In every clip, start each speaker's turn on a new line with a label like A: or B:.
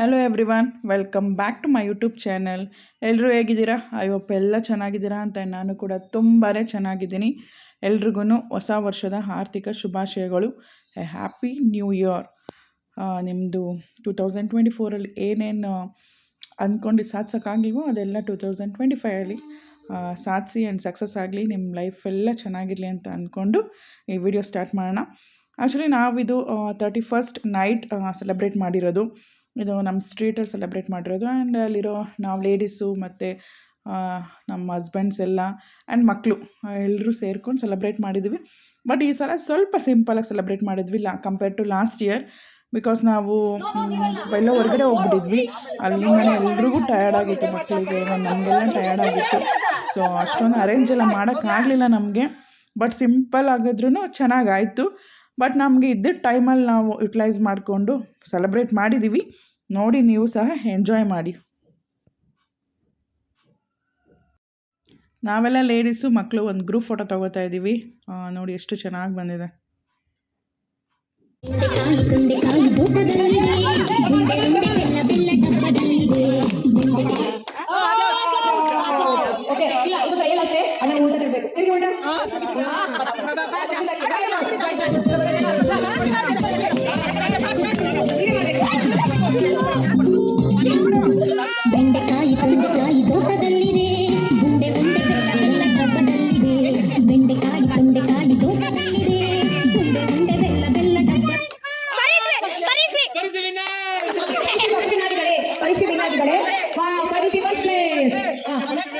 A: Hello everyone welcome back to my YouTube channel ಎಲ್ಲರೂ ಹೇಗಿದ್ದೀರಾ? ಅಯ್ಯಪ್ಪ ಎಲ್ಲ ಚೆನ್ನಾಗಿದ್ದೀರಾ ಅಂತ ನಾನು ಕೂಡ ತುಂಬಾ ಚೆನ್ನಾಗಿದ್ದೀನಿ. ಎಲ್ರಿಗೂ ಹೊಸ ವರ್ಷದ ಆರ್ಥಿಕ ಶುಭಾಶಯಗಳು. ಎ ಹ್ಯಾಪಿ ನ್ಯೂ ಇಯರ್ ನಿಮ್ಮದು ಟೂ ತೌಸಂಡ್ ಟ್ವೆಂಟಿ ಫೋರಲ್ಲಿ ಏನೇನು ಅಂದ್ಕೊಂಡು ಸಾಧಿಸೋಕ್ಕಾಗಲಿವೋ ಅದೆಲ್ಲ ಟೂ ತೌಸಂಡ್ ಟ್ವೆಂಟಿ ಫೈವಲ್ಲಿ ಸಾಧಿಸಿ ಆ್ಯಂಡ್ ಸಕ್ಸಸ್ ಆಗಲಿ ನಿಮ್ಮ ಲೈಫ್ ಎಲ್ಲ ಚೆನ್ನಾಗಿರಲಿ ಅಂತ ಅಂದ್ಕೊಂಡು ಈ ವಿಡಿಯೋ ಸ್ಟಾರ್ಟ್ ಮಾಡೋಣ. ಆ್ಯಕ್ಚುಲಿ ನಾವಿದು ತರ್ಟಿ ಫಸ್ಟ್ ನೈಟ್ ಸೆಲೆಬ್ರೇಟ್ ಮಾಡಿರೋದು. ಇದು ನಮ್ಮ ಸ್ಟ್ರೀಟಲ್ಲಿ ಸೆಲೆಬ್ರೇಟ್ ಮಾಡಿರೋದು. ಆ್ಯಂಡ್ ಅಲ್ಲಿರೋ ನಾವು ಲೇಡೀಸು ಮತ್ತು ನಮ್ಮ ಹಸ್ಬೆಂಡ್ಸ್ ಎಲ್ಲ ಆ್ಯಂಡ್ ಮಕ್ಕಳು ಎಲ್ಲರೂ ಸೇರ್ಕೊಂಡು ಸೆಲೆಬ್ರೇಟ್ ಮಾಡಿದ್ವಿ. ಬಟ್ ಈ ಸಲ ಸ್ವಲ್ಪ ಸಿಂಪಲಾಗಿ ಸೆಲೆಬ್ರೇಟ್ ಮಾಡಿದ್ವಿ ಲಾ, compare to last year. Because ನಾವು ಎಲ್ಲೋ ಹೊರಗಡೆ ಹೋಗ್ಬಿಟ್ಟಿದ್ವಿ. ಅಲ್ಲಿಂದ ಎಲ್ರಿಗೂ ಟಯರ್ಡ್ ಆಗಿತ್ತು ಮಕ್ಕಳಿಗೆ ನಮಗೆಲ್ಲ ಟಯರ್ಡ್ ಆಗಿತ್ತು. ಸೊ ಅಷ್ಟೊಂದು ಅರೇಂಜ್ ಎಲ್ಲ ಮಾಡೋಕ್ಕಾಗಲಿಲ್ಲ ನಮಗೆ. ಬಟ್ ಸಿಂಪಲ್ ಆಗಿದ್ರೂ ಚೆನ್ನಾಗಾಯಿತು. ಬಟ್ ನಮಗೆ ಇದ್ದಿದ್ದ ಟೈಮಲ್ಲಿ ನಾವು ಯುಟಿಲೈಸ್ ಮಾಡಿಕೊಂಡು ಸೆಲೆಬ್ರೇಟ್ ಮಾಡಿದ್ದೀವಿ ನೋಡಿ ನೀವು ಸಹ ಎಂಜಾಯ್ ಮಾಡಿ. ನಾವೆಲ್ಲ ಲೇಡೀಸು ಮಕ್ಕಳು ಒಂದು ಗ್ರೂಪ್ ಫೋಟೋ ತಗೋತಾ ಇದ್ದೀವಿ ನೋಡಿ ಎಷ್ಟು ಚೆನ್ನಾಗಿ ಬಂದಿದೆ.
B: ಓಕೆ ಇಲ್ಲ ಇದು ಟ್ರಯಲ್ ಅಷ್ಟೇ. ಅಣ್ಣ ಊಟ ತಿರ್ಬೇಕು ತಿರುಗಿ ಊಟ.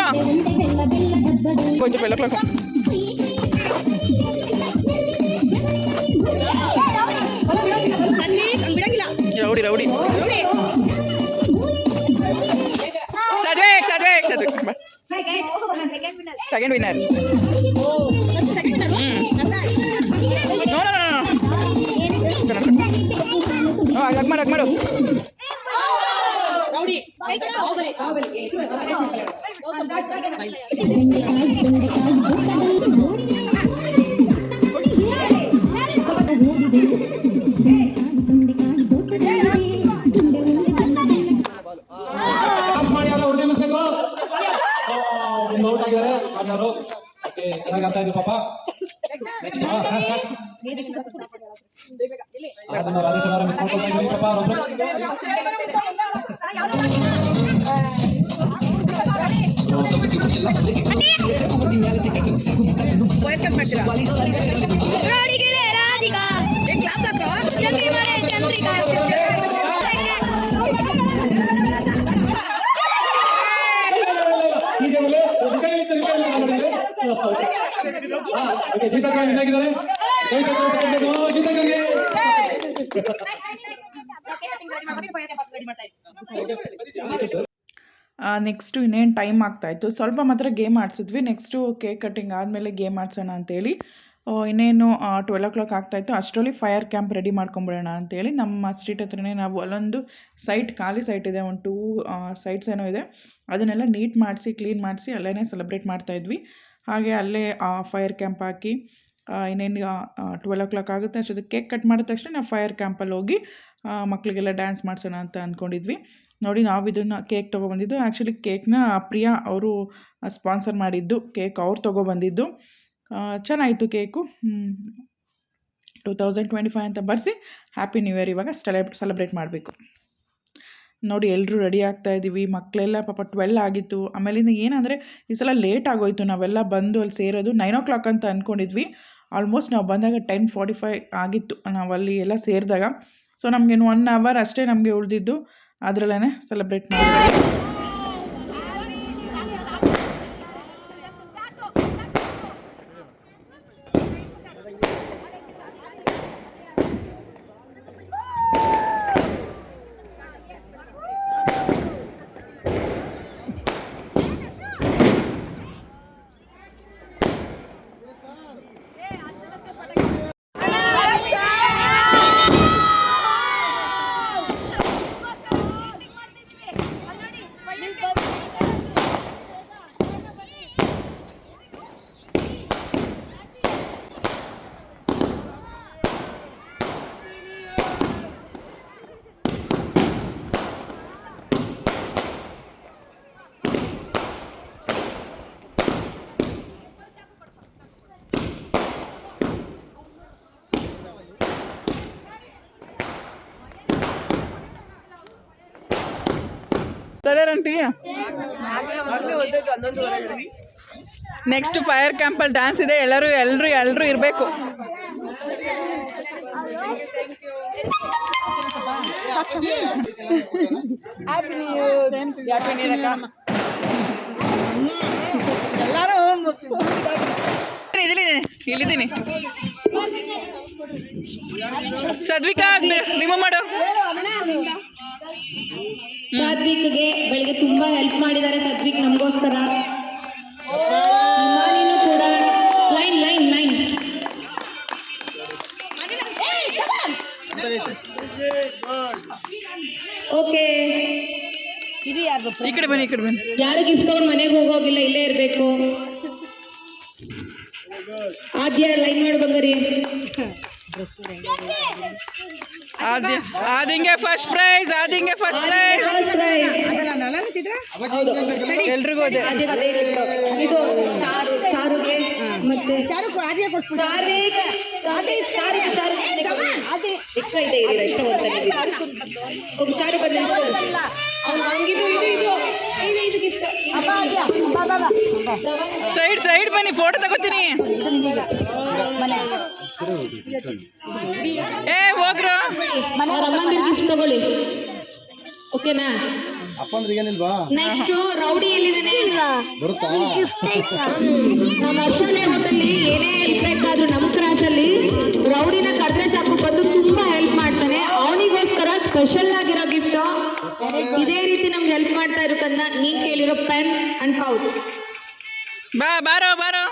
A: ನಿಧಾನಕ್ಕೆ ಇಸ್ಕೋ
C: ಗುಂಡೆ ಬೆಲ್ಲ ಬೆಲ್ಲ ಡಬ್ಬದಲ್ಲಿ
A: ಕೊಂಚ ಬೆಲ್ಲ ಕ್ಲಾಕ್ ರೌಡಿ ರೌಡಿ ಸದ್ವೇಕ್ ಸದ್ವೇಕ್ ಸದ್ವೇಕ್ ಸೆಕೆಂಡ್
D: ಇದೆ ಪಾಪ. ಅದನ್ನ ರಾಜೇಶ್ ಅವರ ಮಿಸ್ ಮಾಡ್ಕೊಳ್ತಾ ಇದ್ದೀವಿ ಅವರೊಬ್ರು
E: ರೋಡಿಗೆಳೆ ರಾಧಿಕಾ ಚಂದ್ರಿಮಳೆ ಚಂದ್ರಿಕಾ.
D: ಈಗ ಏನಾಗಿದ್ದಾರೆ.
A: ನೆಕ್ಸ್ಟು ಇನ್ನೇನು ಟೈಮ್ ಆಗ್ತಾಯಿತ್ತು ಸ್ವಲ್ಪ ಮಾತ್ರ ಗೇಮ್ ಆಡ್ಸಿದ್ವಿ. ನೆಕ್ಸ್ಟು ಕೇಕ್ ಕಟ್ಟಿಂಗ್ ಆದಮೇಲೆ ಗೇಮ್ ಆಡ್ಸೋಣ ಅಂತೇಳಿ. ಇನ್ನೇನು ಟ್ವೆಲ್ ಓ ಕ್ಲಾಕ್ ಆಗ್ತಾಯಿತ್ತು ಅಷ್ಟರಲ್ಲಿ ಫೈರ್ ಕ್ಯಾಂಪ್ ರೆಡಿ ಮಾಡ್ಕೊಂಬಿಡೋಣ ಅಂತೇಳಿ ನಮ್ಮ ಸ್ಟ್ರೀಟ್ ಹತ್ರನೇ ನಾವು ಅಲ್ಲೊಂದು ಸೈಟ್ ಖಾಲಿ ಸೈಟ್ ಇದೆ. ಒಂದು ಟೂ ಸೈಟ್ಸ್ ಏನೋ ಇದೆ. ಅದನ್ನೆಲ್ಲ ನೀಟ್ ಮಾಡಿಸಿ ಕ್ಲೀನ್ ಮಾಡಿಸಿ ಅಲ್ಲೇ ಸೆಲೆಬ್ರೇಟ್ ಮಾಡ್ತಾಯಿದ್ವಿ ಹಾಗೆ ಅಲ್ಲೇ ಫೈರ್ ಕ್ಯಾಂಪ್ ಹಾಕಿ ಇನ್ನೇನು ಟ್ವೆಲ್ ಓ ಕ್ಲಾಕ್ ಆಗುತ್ತೆ, ಅಷ್ಟೊತ್ತಿಗೆ ಕೇಕ್ ಕಟ್ ಮಾಡಿದ ತಕ್ಷಣ ನಾವು ಫೈರ್ ಕ್ಯಾಂಪಲ್ಲಿ ಹೋಗಿ ಮಕ್ಕಳಿಗೆಲ್ಲ ಡ್ಯಾನ್ಸ್ ಮಾಡಿಸೋಣ ಅಂತ ಅಂದ್ಕೊಂಡಿದ್ವಿ ನೋಡಿ ನಾವು ಇದನ್ನು ಕೇಕ್ ತೊಗೊಬಂದಿದ್ದು ಆ್ಯಕ್ಚುಲಿ ಕೇಕ್ನ ಪ್ರಿಯಾ ಅವರು ಸ್ಪಾನ್ಸರ್ ಮಾಡಿದ್ದು ಕೇಕ್ ಅವ್ರು ತೊಗೊಬಂದಿದ್ದು. ಚೆನ್ನಾಯಿತು cake two thousand twenty five ಅಂತ ಬರೆಸಿ ಹ್ಯಾಪಿ ನ್ಯೂ ಇಯರ್ ಇವಾಗ ಸೆಲೆಬ್ ಸೆಲೆಬ್ರೇಟ್ ಮಾಡಬೇಕು. ನೋಡಿ ಎಲ್ಲರೂ ರೆಡಿ ಆಗ್ತಾ ಇದ್ದೀವಿ ಮಕ್ಕಳೆಲ್ಲ ಪಾಪ ಟ್ವೆಲ್ ಆಗಿತ್ತು. ಆಮೇಲಿಂದ ಏನಂದರೆ ಈ ಸಲ ಲೇಟ್ ಆಗೋಯ್ತು, ನಾವೆಲ್ಲ ಬಂದು ಅಲ್ಲಿ ಸೇರೋದು ನೈನ್ ಓ ಕ್ಲಾಕ್ ಅಂತ ಅಂದ್ಕೊಂಡಿದ್ವಿ ಆಲ್ಮೋಸ್ಟ್ ನಾವು ಬಂದಾಗ ಟೆನ್ ಫಾರ್ಟಿ ಫೈ ಆಗಿತ್ತು, ನಾವು ಅಲ್ಲಿ ಎಲ್ಲ ಸೇರಿದಾಗ. ಸೊ ನಮಗೇನು ಒನ್ ಅವರ್ ಅಷ್ಟೇ ನಮಗೆ ಉಳಿದಿದ್ದು. ಅದರಲ್ಲೇ ಸೆಲೆಬ್ರೇಟ್ ಮಾಡಿದ್ವಿ ನೆಕ್ಸ್ಟ್ ಫೈರ್ ಕ್ಯಾಂಪಲ್ಲಿ ಡ್ಯಾನ್ಸ್ ಇದೆ ಎಲ್ಲರೂ ಎಲ್ಲರೂ ಎಲ್ಲರೂ ಇರಬೇಕು. ಎಲ್ಲರೂ ಇಲ್ಲಿದ್ದೀನಿ ಇಲ್ಲಿದ್ದೀನಿ. ಸದ್ವಿಕಾ ರಿಮೂವ್ ಮಾಡು.
F: ಸಾತ್ವಿಕ್ಗೆ ಬೆಳಿಗ್ಗೆ ತುಂಬಾ ಹೆಲ್ಪ್ ಮಾಡಿದ್ದಾರೆ ಸಾತ್ವಿಕ್ ನಮಗೋಸ್ಕರ. ಕೂಡ. Line line line. ಓಕೆ.
A: ಈ ಕಡೆ ಬನ್ನಿ ಈ ಕಡೆ ಬನ್ನಿ.
F: ಯಾರು ಗಿಫ್ಟ್ ತಗೊಂಡು ಮನೆಗೆ ಹೋಗೋಗಿಲ್ಲ ಇಲ್ಲೇ ಇರಬೇಕು. ಆದ್ಯ ಲೈನ್ ಮಾಡಿ ಬಂಗಾರಿ.
A: ಆದಿ ಆದಿಂಗೆ ಫಸ್ಟ್ ಪ್ರೈಸ್ ಆದಿಂಗೆ ಫಸ್ಟ್ ಪ್ರೈಸ್
F: ಹೌದು
A: ಎಲ್ರಿಗೂ ಅದೇ
F: ಆದ್ಯಗೆ ಅದೇ gift. ಇದು ಚಾರು ಚಾರುಗೆ ಮತ್ತೆ ಚಾರು ಆದ್ಯ ಚಾರಿಗೆ ಚಾರು ಚಾರು ಚಾರು ಎಕ್ಸ್ಟ್ರಾ ಇದೆ ಇರಿ ಎಕ್ಸ್ಟ್ರಾ ಒಂದು ಹೋಗಿ ಚಾರು ಬಂದು ಅವ್ನು ಹಂಗಿದು ಇದು ಇದು ಇದು ಇದು ಗಿಫ್ಟ್
A: ಸೈಡ್ ಸೈಡ್ ಬನ್ನಿ ಫೋಟೋ ತಗೋತೀನಿ ಏ ಹೋಗ್ರು.
F: ಅವ್ರ ಅಮ್ಮಂದಿರ ಗಿಫ್ಟ್ ತಗೊಳ್ಳಿ. ಓಕೆನಾ?
G: ಅಪ್ಪಂದ್ರೆ ಏನಿಲ್ವಾ?
F: ನೆಕ್ಸ್ಟ್ ರೌಡಿ ಎಲ್ಲಿದ್ದಾನೆ
G: ಬರುತ್ತಾ?
F: ನಮ್ಮ ಹರ್ಷಾಲೆ ಹೋಟೆಲ್ಲಿ ಏನೇ ಹೆಲ್ಪ್ ಬೇಕಾದ್ರೂ ನಮ್ಮ ಕ್ರಾಸಲ್ಲಿ ರೌಡಿನ ಕರೆದ್ರೆ ಸಾಕು ಬಂದು ತುಂಬಾ ಹೆಲ್ಪ್ ಮಾಡ್ತಾನೆ. ಅವನಿಗೋಸ್ಕರ ಸ್ಪೆಷಲ್ ಆಗಿರೋ ಗಿಫ್ಟ್ ಇದೇ ರೀತಿ ನಮ್ಗೆ ಹೆಲ್ಪ್ ಮಾಡ್ತಾ ಇರೋ ಕನ್ನ ನೀನ್ ಕೇಳಿರೋ ಪೆನ್ ಅಂಡ್ ಪೌಚ್.
A: ಬಾ ಬಾರೋ ಬಾರೋ.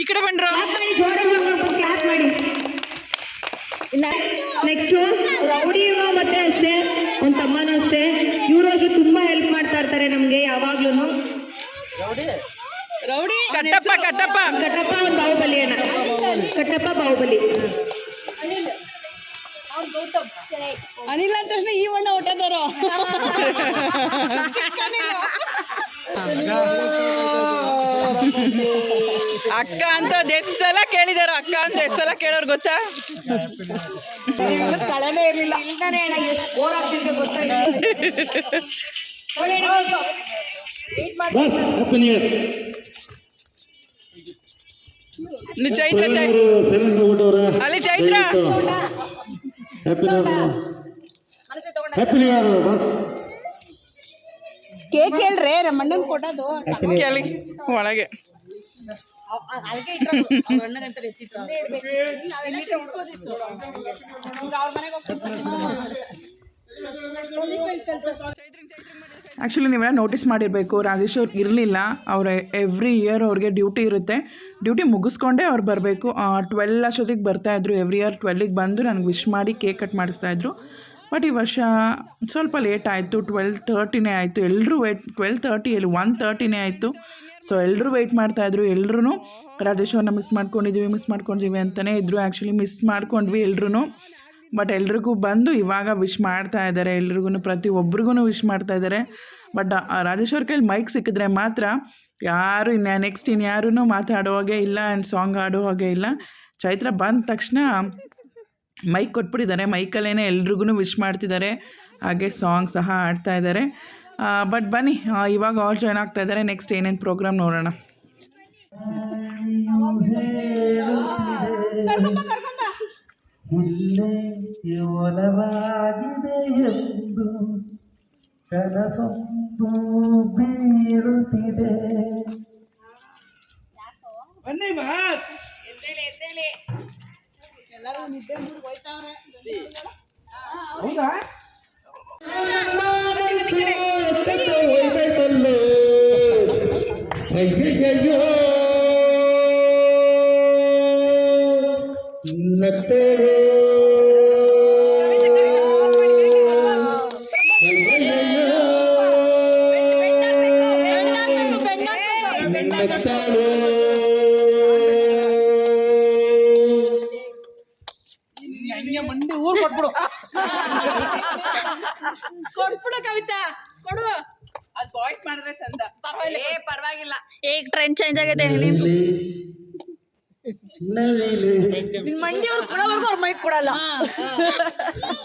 A: ಈ ಕಡೆ ಬಂದ್ರು
F: ಕ್ಲಾಪ್ ಮಾಡಿ ಜೋರಾಗಿ ಕ್ಲಾಪ್ ಮಾಡಿ. ನೆಕ್ಸ್ಟ್ ರೌಡಿ ಮತ್ತೆ ಅಷ್ಟೇ ಅವ್ನ ತಮ್ಮನೂ ಅಷ್ಟೇ. ಇವರು ಅಷ್ಟು ತುಂಬಾ ಹೆಲ್ಪ್ ಮಾಡ್ತಾ ಇರ್ತಾರೆ ನಮ್ಗೆ ಯಾವಾಗ್ಲೂ
A: ರೌಡಿ? ಕಟ್ಟಪ್ಪ ಕಟ್ಟಪ್ಪ.
F: ಕಟ್ಟಪ್ಪ ಅವ್ನ ಬಾಹುಬಲಿ ಅಣ್ಣ. ಕಟ್ಟಪ್ಪ ಬಾಹುಬಲಿ.
A: ಅನಿಲ್ ಅಂತ ತಕ್ಷಣ ಈ ವಣ್ಣ ಹೊಟ್ಟದವರು. ಅಕ್ಕ ಅಂತ ಎಷ್ಟ್ ಸಲ ಕೇಳಿದಾರ ಅಕ್ಕ ಅಂತ ಎಷ್ಟು ಸಲ ಕೇಳೋರು ಗೊತ್ತಾ? ಕಳೆನೇ ಇರಲಿಲ್ಲ.
F: ಇಲ್ದಾನೆ ಅಣ್ಣ ಎಷ್ಟು ಬೋರ್ ಗೊತ್ತಾ
H: ಇಯರ್
A: ಇನ್ನು ಚೈತ್ರ
H: ಹ್ಯಾಪಿ ಹೋಗ್ಬಿಟ್ಟವ್ರೆ
A: ಅಲ್ಲಿ Chaitra.
H: Happy new happy new year bus
F: cake ಹೇಳ್ರಿ ರಮಣ್ಣನ್ ಕೊಟ್ಟದು
A: ಕೆಳಗೆ ಒಳಗೆ ಆ್ಯಕ್ಚುಲಿ ನೀವೆಲ್ಲ ನೋಟಿಸ್ ಮಾಡಿರಬೇಕು. ರಾಜೇಶ್ ಅವ್ರು ಇರಲಿಲ್ಲ. ಅವ್ರ ಎವ್ರಿ ಇಯರ್ ಅವ್ರಿಗೆ ಡ್ಯೂಟಿ ಇರುತ್ತೆ. ಡ್ಯೂಟಿ ಮುಗಿಸ್ಕೊಂಡೇ ಅವ್ರು ಬರಬೇಕು. ಟ್ವೆಲ್ ಅಷ್ಟೊತ್ತಿಗೆ ಬರ್ತಾಯಿದ್ರು ಎವ್ರಿ ಇಯರ್ ಟ್ವೆಲ್ಲಿಗೆ ಬಂದು ನನಗೆ ವಿಶ್ ಮಾಡಿ ಕೇಕ್ ಕಟ್ ಮಾಡಿಸ್ತಾಯಿದ್ರು ಬಟ್ ಈ ವರ್ಷ ಸ್ವಲ್ಪ ಲೇಟ್ ಆಯಿತು. ಟ್ವೆಲ್ ತರ್ಟಿನೇ ಆಯಿತು. ಎಲ್ಲರೂ ವೇಟ್ ಟ್ವೆಲ್ ತರ್ಟಿ ಎಲ್ಲಿ ಒನ್ ತರ್ಟಿನೇ ಆಯಿತು. ಸೊ ಎಲ್ಲರೂ ವೆಯ್ಟ್ ಮಾಡ್ತಾಯಿದ್ರು ಎಲ್ಲರೂ ರಾಜೇಶ್ ಅವ್ರನ್ನ ಮಿಸ್ ಮಾಡ್ಕೊಂಡಿದ್ದೀವಿ ಮಿಸ್ ಮಾಡ್ಕೊಂಡಿದ್ದೀವಿ ಅಂತಲೇ ಇದ್ದರು ಆ್ಯಕ್ಚುಲಿ ಮಿಸ್ ಮಾಡ್ಕೊಂಡ್ವಿ ಎಲ್ಲರೂ ಬಟ್ ಎಲ್ರಿಗೂ ಬಂದು ಇವಾಗ ವಿಶ್ ಮಾಡ್ತಾ ಇದ್ದಾರೆ ಎಲ್ರಿಗೂ ಪ್ರತಿ ಒಬ್ರಿಗೂ ವಿಶ್ ಮಾಡ್ತಾ ಇದ್ದಾರೆ ಬಟ್ ರಾಜೇಶ್ ಅವ್ರ ಕೈಲಿ ಮೈಕ್ ಸಿಕ್ಕಿದ್ರೆ ಮಾತ್ರ ಯಾರು ಇನ್ನು ನೆಕ್ಸ್ಟ್ ಇನ್ಯಾರೂ ಮಾತಾಡೋ ಹಾಗೆ ಇಲ್ಲ ಆ್ಯಂಡ್ ಸಾಂಗ್ ಆಡೋ ಹಾಗೆ ಇಲ್ಲ. ಚೈತ್ರ ಬಂದ ತಕ್ಷಣ ಮೈಕ್ ಕೊಟ್ಬಿಟ್ಟಿದ್ದಾರೆ. ಮೈಕಲ್ಲೇ ಎಲ್ರಿಗೂ ವಿಶ್ ಮಾಡ್ತಿದ್ದಾರೆ. ಹಾಗೆ ಸಾಂಗ್ ಸಹ ಆಡ್ತಾ ಇದ್ದಾರೆ. ಬಟ್ ಬನ್ನಿ ಇವಾಗ ಆಲ್ ಜಾಯ್ನ್ ಆಗ್ತಾ ಇದ್ದಾರೆ ನೆಕ್ಸ್ಟ್ ಏನೇನು ಪ್ರೋಗ್ರಾಮ್ ನೋಡೋಣ.
G: ಎಂದು ಕನಸೊಂದು ಬೀರುತ್ತಿದೆ. ಅಯ್ಯಯ್ಯೋ
A: ஐயோ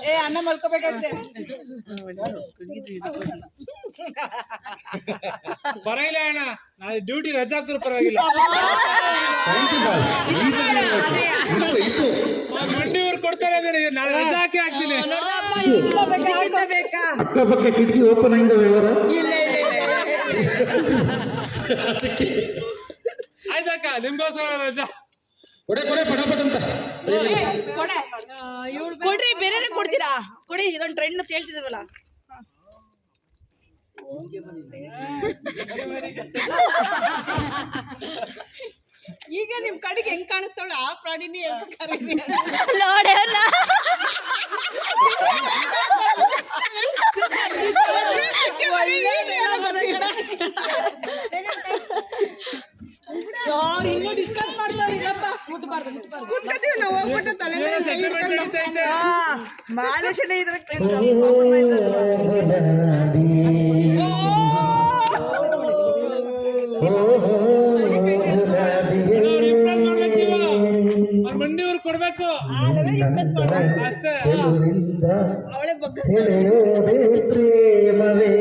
I: ಏ
A: ಅನ್ನ ಮಲ್ಕೋಬೇಕಂತೆ
D: ಪರವಾಗಿಲ್ಲ ಅಣ್ಣ ನಾನು ಡ್ಯೂಟಿ ರಜಾ ಹಾಕ್ತಾರೆ ಪರವಾಗಿಲ್ಲ. ಮಂಡಿಯವ್ರು ಕೊಡ್ತಾರೆ ಅಂದ್ರೆ ನಾಳೆ ರಜಾ ಹಾಕಿ ಹಾಕ್ತೀನಿ.
J: ಅಕ್ಕಪಕ್ಕ ಕಿಟಕಿ ಓಪನ್ ಆಗಿದೆ ವ್ಯವಹಾರ.
D: ಆಯ್ತಕ್ಕ ನಿಮ್ಗೋಸ್ಕರ ರಜಾ.
J: ಕೊಡೆ ಕೊಡೆ ಪಟಾಪಟ್ ಅಂತ.
E: ಕೊಡ್ರಿ ಬೇರೆ ಕೊಡ್ತೀರಾ? ಕೊಡಿ ಇದೊಂದು ಟ್ರೆಂಡ್ ಅಂತ ಹೇಳ್ತಿದ್ದೀವಲ್ಲ ಈಗ ನಿಮ್ ಕಡೆಗೆ ಹೆಂಗ್ ಕಾಣಿಸ್ತಾವಳ? ಆ ಪ್ರಾಣಿನೇ ಇನ್ನೂ ಡಿಸ್ಕಸ್ ಮಾಡ್ತಾರೆ ಕೂತ್ಕೊತೀವಿ ನಾವು ಹೋಗ್ಬಿಟ್ಟು ತಲೆ ಮೇಲೆ ಕೈ ಇದ್ರ
D: ಮಂಡಿಯವ್ರು ಕೊಡ್ಬೇಕು. ಅಷ್ಟೇ.
E: ಅವಳೆ
J: ಪ್ರೇಮವೇ?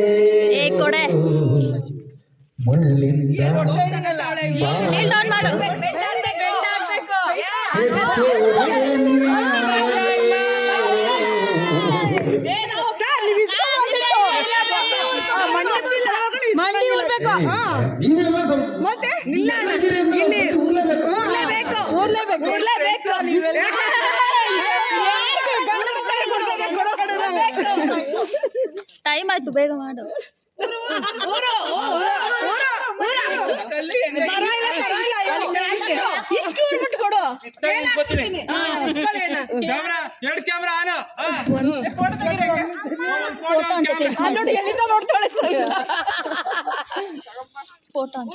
K: ಟೈಮ್ ಆಯ್ತು ಬೇಗ ಮಾಡು.
E: ಇಷ್ಟು ಬಿಟ್ಟು ಕೊಡು
D: ಎರಡು ಕ್ಯಾಮ್ರಾ ಆನ
E: ನೋಡಿ ಎಲ್ಲಿಂದ ನೋಡ್ತಾಳೆ
K: ಫೋಟೋ ಅಂತ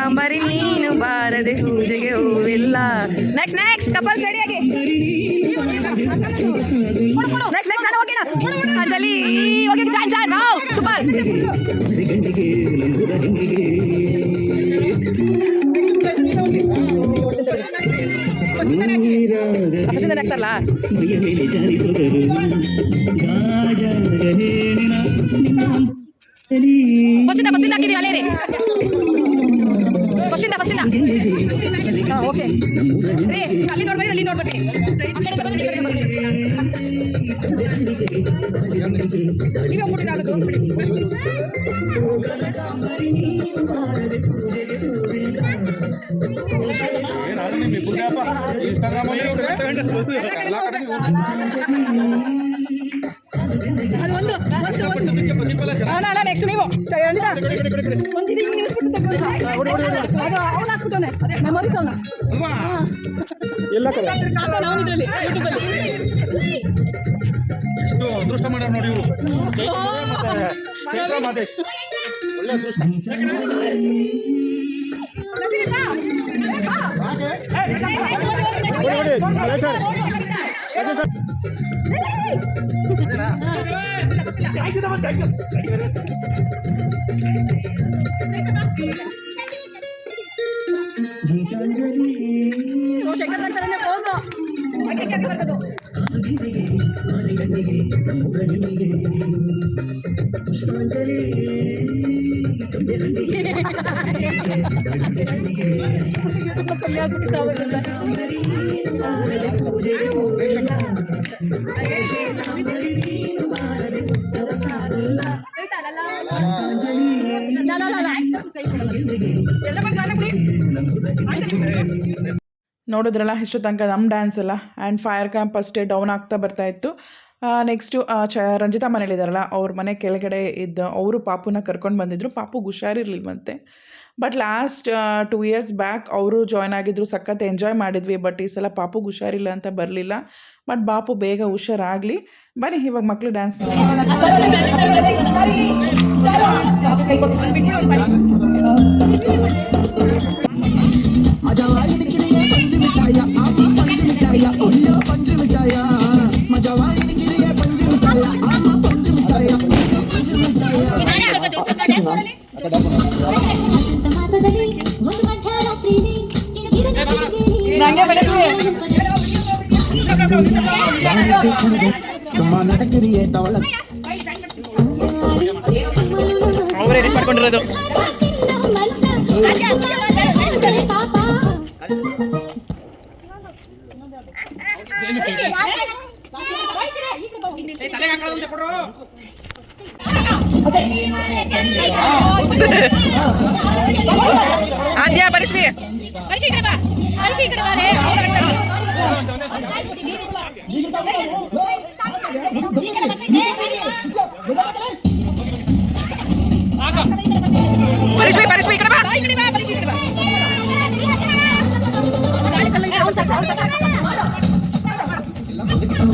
G: ಕನಕಾಂಬರಿ ನೀನು ಬಾರದೆ ಪೂಜೆಗೆ ಹೂವಿಲ್ಲ ನೆಕ್ಸ್ಟ್ ನೆಕ್ಸ್ಟ್ ಕಪಲ್ ರೆಡಿಯಾಗಿ ನೆಕ್ಸ್ಟ್ ನೆಕ್ಸ್ಟ್ ನಾನು ಓಕೆನಾ ಅಂಜಲಿ ಓಕೆ ಜಾನ್ ಜಾನ್ ವಾವ್ ಸೂಪರ್ ಫಸ್ಟ್ ಆಗ್ತಾರಲ್ಲ
D: ಒಳ್ಳೆ ಅದೃಷ್ಟ
A: ನೋಡಿದ್ರಲ್ಲ ಎಷ್ಟು ತನಕ ನಮ್ಮ ಡ್ಯಾನ್ಸ್ ಎಲ್ಲ. ಆ್ಯಂಡ್ ಫೈರ್ ಕ್ಯಾಂಪ್ ಅಷ್ಟೇ ಡೌನ್ ಆಗ್ತಾ ಬರ್ತಾ ಇತ್ತು. ನೆಕ್ಸ್ಟು ಚ, ರಂಜಿತಾ ಮನೇಲಿದ್ದಾರಲ್ಲ ಅವ್ರ ಮನೆ ಕೆಳಗಡೆ ಇದ್ದ, ಅವರು ಪಾಪುನ ಕರ್ಕೊಂಡು ಬಂದಿದ್ರು. ಪಾಪುಗೆ ಹುಷಾರಿರ್ಲಿಲ್ವಂತೆ but last two years back ಅವರು ಜಾಯ್ನ್ ಆಗಿದ್ರು, ಸಖತ್ ಎಂಜಾಯ್ ಮಾಡಿದ್ವಿ. ಬಟ್ ಈ ಸಲ ಪಾಪುಗೆ ಹುಷಾರಿಲ್ಲ ಅಂತ ಬರಲಿಲ್ಲ. ಬಟ್ ಬಾಪು ಬೇಗ ಹುಷಾರಾಗಲಿ. ಬನ್ನಿ, ಇವಾಗ ಮಕ್ಕಳು ಡ್ಯಾನ್ಸ್
C: சும்மா நடக்கிறியே தவளை. அவரே ரிப்போர்ட் பண்றது பாப்பா ಮಧ್ಯರಾತ್ರಿ
G: ಸುಮ್ಮ ನಟಕಿರಿಯೇ ತವಳ
A: ಅವ್ರು ರೆಡಿ ಮಾಡ್ಕೊಂಡಿರೋದು
C: ಪಾಪ
A: ಆದ್ಯಾ ಬರಿಶ್ರೀ ಪರಿಶ್ಮಿ ಪರಿಶ್ಮಿ ಈ ಕಡೆ ಬಾ ಏ ಅದು ಆ?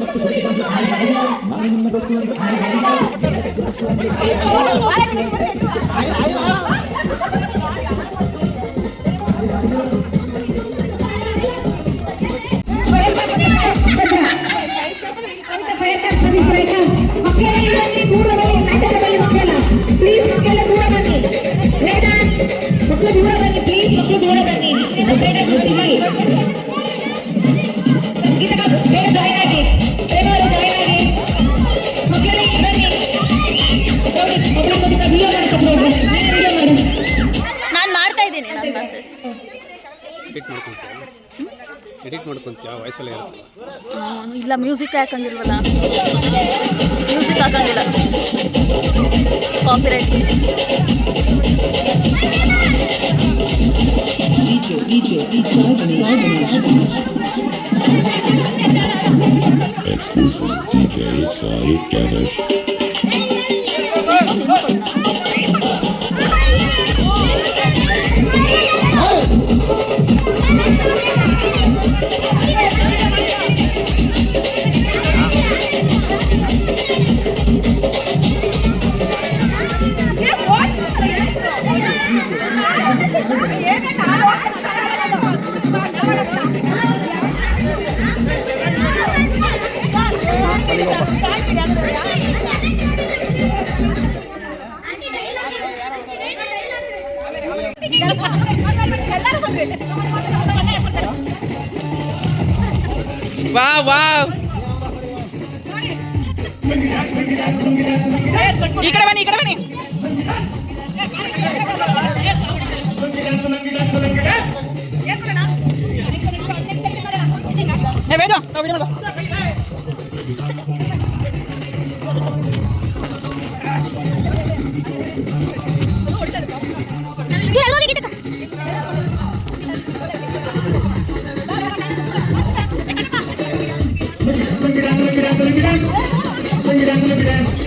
B: ಪ್ಲೀಸ್
K: ಎಡಿಟ್ ಮಾಡ್ಕೊಂತೀಯ ವಾಯ್ಸಲ್ಲೇ ಇರುತ್ತೆ
E: ಹ್ಮ್, ಇಲ್ಲ ಮ್ಯೂಸಿಕ್ ಹಾಕಂಗಿಲ್ವಲ್ಲ music ಹಾಕಂಗಿಲ್ಲ copyright
L: Exclusive DJ Sadiq Ganesh.
A: Look
E: at
M: that, look at that.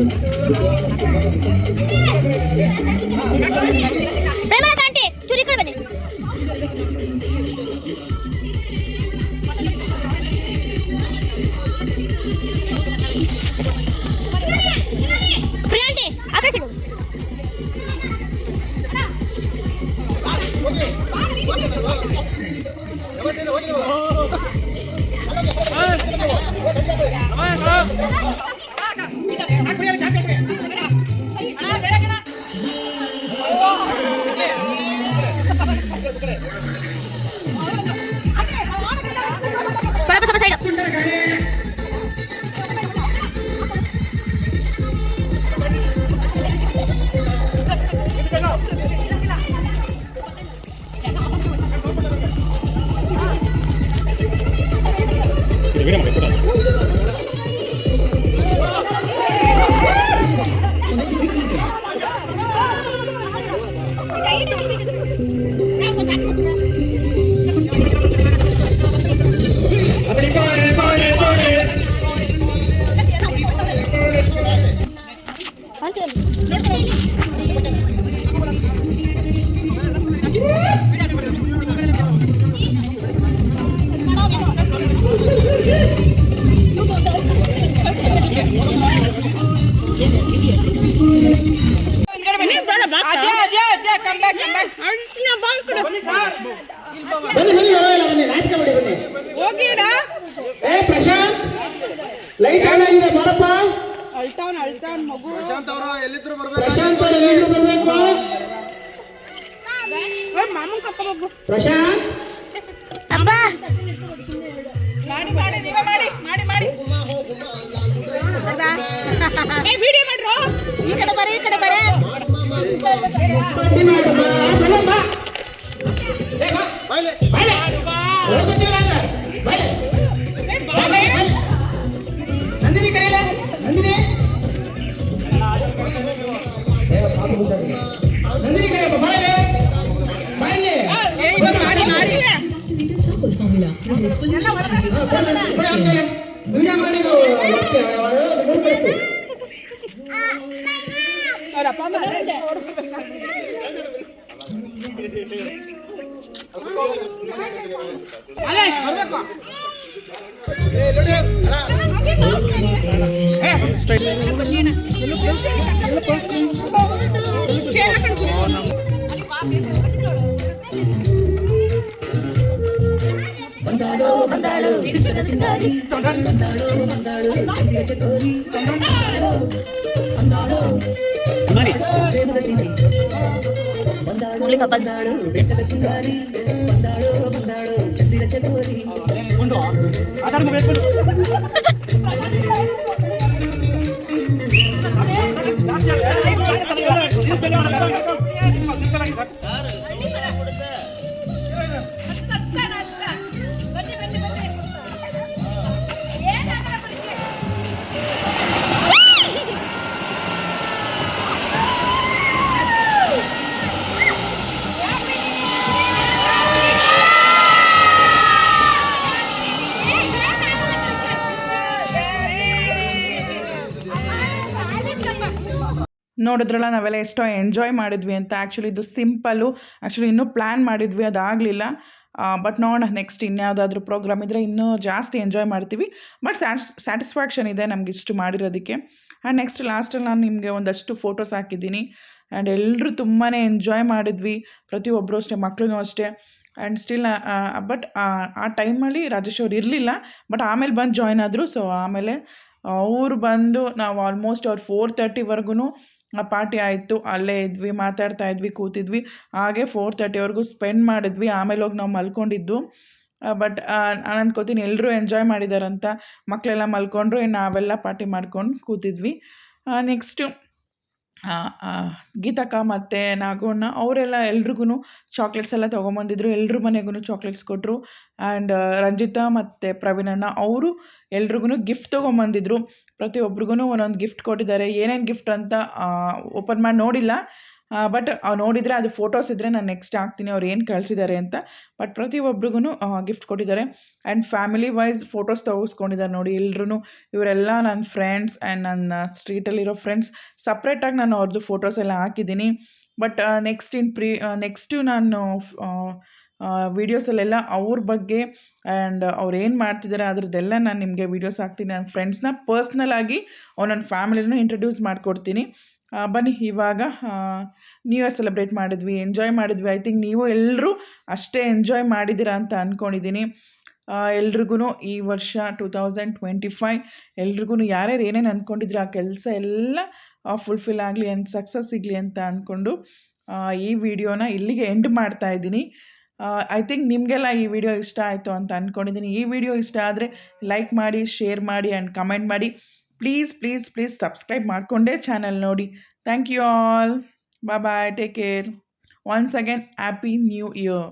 M: ಹೋರಾಟಕ್ಕೆ ಬಂದಿದ್ದಾರೆ
C: ಪ್ರೇಮಲ ಕಾಂಟಿ ಚೂರಿ ಕಡೆ ಬನ್ನಿ ಪ್ರಿಯಾಂಟಿ ಆ
E: ಅದೇ
G: ಲೈಟ್ ಆನ್ ಆಗಿದೆ ಬಾರಪ್ಪ
E: ಅಳ್ತಾವನ್ ಅಳ್ತಾವನ್ ಮಗು.
G: ಪ್ರಶಾಂತ್ ಅವರು ಎಲ್ಲಿದ್ರು ಬರ್ಬೇಕು?
E: ಮಾಮನ್ ಕರ್ಕೊಂಡ್ ಹೋಗು
G: ಪ್ರಶಾಂತ್.
C: ಅಂಬಾ
E: ಮಾಡಿ ಮಾಡಿ ನೀವೇ ಮಾಡಿ ಮಾಡಿ ಮಾಡಿ. ಏ ವಿಡಿಯೋ ಮಾಡ್ರೋ. ಈ ಕಡೆ ಬರೀ ಈ ಕಡೆ ಬರೇ.
G: ಮಾಡಿ ಬಾ. ಏ ಬಾ. ಹೋಗ್ಬಿಟ್ಟಿಲ್ಲ ಅಂದ್ರೆ. ಬಾಯ್ಲೆ. ಬಾ, ಬಾಯ್ಲೆ, ಬಾಯ್ಲೆ. ನಂದಿನಿ ಕರೆಯಲ್ಲ ನಂದಿನಿ ನಂದಿನಿ ಕರೆಯಪ್ಪ ಬಾಯ್ಲೆ ಬಾಯ್ಲೆ
E: ಏ ಇವಾಗ ಮಾಡಿ ಮಾಡಿ
G: ಬರೀ ಆದ್ಮೇಲೆ ವಿಡಿಯೋ ಮಾಡಿದ್ದು ಮತ್ತೆ ನೋಡ್ಬೇಕು
E: ಅವ್ರ ಅಪ್ಪ ಅಮ್ಮ ಅಲ್ಲೇ.
A: ನೋಡಿದ್ರಲ್ಲ, ನಾವೆಲ್ಲ ಎಷ್ಟೋ ಎಂಜಾಯ್ ಮಾಡಿದ್ವಿ ಅಂತ. ಆ್ಯಕ್ಚುಲಿ ಇದು ಸಿಂಪಲ್ಲು ಆ್ಯಕ್ಚುಲಿ ಇನ್ನೂ ಪ್ಲ್ಯಾನ್ ಮಾಡಿದ್ವಿ, ಅದಾಗಲಿಲ್ಲ. ಬಟ್ ನೋಡೋಣ ನೆಕ್ಸ್ಟ್ ಇನ್ಯಾವುದಾದ್ರೂ ಪ್ರೋಗ್ರಾಮ್ ಇದ್ದರೆ ಇನ್ನೂ ಜಾಸ್ತಿ ಎಂಜಾಯ್ ಮಾಡ್ತೀವಿ. ಬಟ್ ಸ್ಯಾಟಿಸ್ಫ್ಯಾಕ್ಷನ್ ಇದೆ ನಮ್ಗೆ ಇಷ್ಟು ಮಾಡಿರೋದಕ್ಕೆ. ಆ್ಯಂಡ್ ನೆಕ್ಸ್ಟ್ ಲಾಸ್ಟಲ್ಲಿ ನಾನು ನಿಮಗೆ ಒಂದಷ್ಟು ಫೋಟೋಸ್ ಹಾಕಿದ್ದೀನಿ. ಆ್ಯಂಡ್ ಎಲ್ಲರೂ ತುಂಬಾ ಎಂಜಾಯ್ ಮಾಡಿದ್ವಿ. ಪ್ರತಿಯೊಬ್ಬರು ಅಷ್ಟೇ ಮಕ್ಕಳು ಅಷ್ಟೇ. ಆ್ಯಂಡ್ ಸ್ಟಿಲ್ ಬಟ್ ಆ ಟೈಮಲ್ಲಿ ರಾಜೇಶ್ ಅವ್ರು ಇರಲಿಲ್ಲ. ಬಟ್ ಆಮೇಲೆ ಬಂದು ಜಾಯ್ನ್ ಆದರು. ಸೊ ಆಮೇಲೆ, ಅವ್ರು ಬಂದು ನಾವು ಆಲ್ಮೋಸ್ಟ್ ಅವ್ರು ಫೋರ್ ತರ್ಟಿವರೆಗೂ ಪಾರ್ಟಿ ಆಯಿತು, ಅಲ್ಲೇ ಇದ್ವಿ, ಮಾತಾಡ್ತಾ ಇದ್ವಿ, ಕೂತಿದ್ವಿ. ಹಾಗೆ ಫೋರ್ ತರ್ಟಿವರೆಗೂ ಸ್ಪೆಂಡ್ ಮಾಡಿದ್ವಿ, ಆಮೇಲೆ ಹೋಗಿ ನಾವು ಮಲ್ಕೊಂಡಿದ್ದು. ಬಟ್ ನಾನು ಅಂದ್ಕೋತೀನಿ ಎಲ್ಲರೂ ಎಂಜಾಯ್ ಮಾಡಿದಾರಂತ? ಮಕ್ಕಳೆಲ್ಲ ಮಲ್ಕೊಂಡ್ರು, ಇನ್ನು ನಾವೆಲ್ಲ ಪಾರ್ಟಿ ಮಾಡ್ಕೊಂಡು ಕೂತಿದ್ವಿ. ನೆಕ್ಸ್ಟು ಗೀತಕ್ಕ ಮತ್ತು ನಾಗಣ್ಣ ಅವರೆಲ್ಲ ಎಲ್ರಿಗೂ ಚಾಕ್ಲೇಟ್ಸ್ ಎಲ್ಲ ತೊಗೊಂಬಂದಿದ್ರು. ಎಲ್ಲರ ಮನೆಗೂ ಚಾಕ್ಲೇಟ್ಸ್ ಕೊಟ್ಟರು ಆ್ಯಂಡ್ ರಂಜಿತಾ ಮತ್ತು ಪ್ರವೀಣಣ್ಣ, ಅವರು ಎಲ್ರಿಗೂ ಗಿಫ್ಟ್ ತೊಗೊಂಬಂದಿದ್ರು. ಪ್ರತಿಯೊಬ್ರಿಗೂ ಒಂದೊಂದು ಗಿಫ್ಟ್ ಕೊಟ್ಟಿದ್ದಾರೆ. ಏನೇನು ಗಿಫ್ಟ್ ಅಂತ ಓಪನ್ ಮಾಡಿ ನೋಡಿಲ್ಲ. ಬಟ್ ನೋಡಿದರೆ ಅದು ಫೋಟೋಸ್ ಇದ್ದರೆ ನಾನು ನೆಕ್ಸ್ಟ್ ಹಾಕ್ತೀನಿ ಅವ್ರು ಏನು ಕಳಿಸಿದ್ದಾರೆ ಅಂತ. ಬಟ್ ಪ್ರತಿಯೊಬ್ರಿಗೂ ಗಿಫ್ಟ್ ಕೊಟ್ಟಿದ್ದಾರೆ. ಆ್ಯಂಡ್ ಫ್ಯಾಮಿಲಿ ವೈಸ್ ಫೋಟೋಸ್ ತೊಗಸ್ಕೊಂಡಿದ್ದಾರೆ ನೋಡಿ. ಎಲ್ಲರೂ ಇವರೆಲ್ಲ ನನ್ನ ಫ್ರೆಂಡ್ಸ್ ಆ್ಯಂಡ್ ನನ್ನ ಸ್ಟ್ರೀಟಲ್ಲಿರೋ ಫ್ರೆಂಡ್ಸ್ ಸಪ್ರೇಟಾಗಿ ನಾನು ಅವ್ರದ್ದು ಫೋಟೋಸ್ ಎಲ್ಲ ಹಾಕಿದ್ದೀನಿ. ಬಟ್ ನೆಕ್ಸ್ಟ್ ಇನ್ ಪ್ರೀ ನೆಕ್ಸ್ಟು ನಾನು ವೀಡಿಯೋಸಲ್ಲೆಲ್ಲ ಅವ್ರ ಬಗ್ಗೆ ಆ್ಯಂಡ್ ಅವ್ರು ಏನು ಮಾಡ್ತಿದ್ದಾರೆ ಅದರದ್ದೆಲ್ಲ ನಾನು ನಿಮಗೆ ವೀಡಿಯೋಸ್ ಹಾಕ್ತೀನಿ. ನನ್ನ ಫ್ರೆಂಡ್ಸ್ನ ಪರ್ಸ್ನಲ್ ಆಗಿ ನನ್ನ ಫ್ಯಾಮಿಲಿನೂ ಇಂಟ್ರಡ್ಯೂಸ್ ಮಾಡಿಕೊಡ್ತೀನಿ. ಬನ್ನಿ, ಇವಾಗ ನ್ಯೂ ಇಯರ್ ಸೆಲೆಬ್ರೇಟ್ ಮಾಡಿದ್ವಿ ಎಂಜಾಯ್ ಮಾಡಿದ್ವಿ. ಐ ಥಿಂಕ್ ನೀವು ಎಲ್ಲರೂ ಅಷ್ಟೇ ಎಂಜಾಯ್ ಮಾಡಿದ್ದೀರಾ ಅಂತ ಅಂದ್ಕೊಂಡಿದ್ದೀನಿ ಎಲ್ರಿಗೂ ಈ ವರ್ಷ ಟೂ ತೌಸಂಡ್ ಟ್ವೆಂಟಿ ಫೈವ್ ಎಲ್ರಿಗೂ ಯಾರ್ಯಾರು ಏನೇನು ಅಂದ್ಕೊಂಡಿದ್ರು ಆ ಕೆಲಸ ಎಲ್ಲ ಫುಲ್ಫಿಲ್ ಆಗಲಿ ಆ್ಯಂಡ್ ಸಕ್ಸಸ್ ಸಿಗಲಿ ಅಂತ ಅಂದ್ಕೊಂಡು ಈ ವಿಡಿಯೋನ ಇಲ್ಲಿಗೆ ಎಂಡ್ ಮಾಡ್ತಾ ಇದ್ದೀನಿ. ಐ ಥಿಂಕ್ ನಿಮಗೆಲ್ಲ ಈ ವಿಡಿಯೋ ಇಷ್ಟ ಆಯಿತು ಅಂತ ಅಂದ್ಕೊಂಡಿದ್ದೀನಿ ಈ ವಿಡಿಯೋ ಇಷ್ಟ ಆದರೆ ಲೈಕ್ ಮಾಡಿ ಶೇರ್ ಮಾಡಿ ಆ್ಯಂಡ್ ಕಮೆಂಟ್ ಮಾಡಿ. ಪ್ಲೀಸ್ ಪ್ಲೀಸ್ ಪ್ಲೀಸ್ ಸಬ್ಸ್ಕ್ರೈಬ್ ಮಾಡಿಕೊಂಡೇ ಚಾನಲ್ ನೋಡಿ. Thank you all bye bye take care once again happy new year